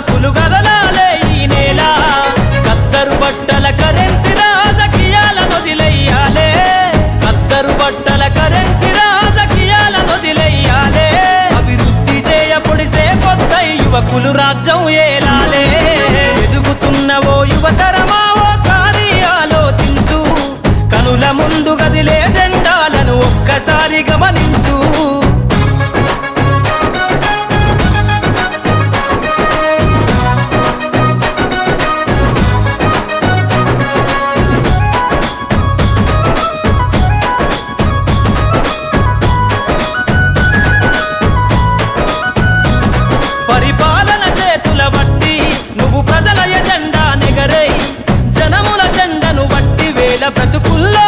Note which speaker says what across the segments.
Speaker 1: యువకులు గదలాలే ఈ నేల. కత్తరు బట్టల కరెన్సీ రాజకీయాల నొదిలెయ్యాలే కత్తరు బట్టల కరెన్సీ రాజకీయాల నొదిలెయ్యాలే అభివృద్ధి చేయపొడిసే కొత్త యువకులు రాజ్యం ఏలాలే. ఎదుగుతున్నవో యువతరమా ఓసారి ఆలోచించు. కనుల ముందు గదిలే జెండాలను ఒక్కసారి గమనించు.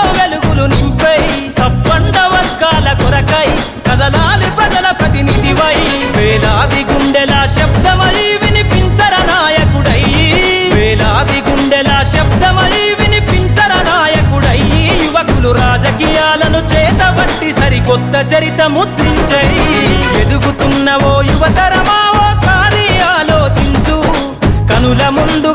Speaker 1: వెలుగులు నింపై సబ్బండ వర్గాల కొరకై కదలాలి ప్రజల ప్రతినిధివై. వేలాది గుండెల శబ్దమై వినిపించర నాయకుడై. వేలాది గుండెల శబ్దమై వినిపించర నాయకుడై. యువకులు రాజకీయాలను చేతబట్టి సరికొత్త చరిత ముద్రించై. ఎదుగుతున్న ఓ యువతరమా ఓసారి ఆలోచించు. కనుల ముందు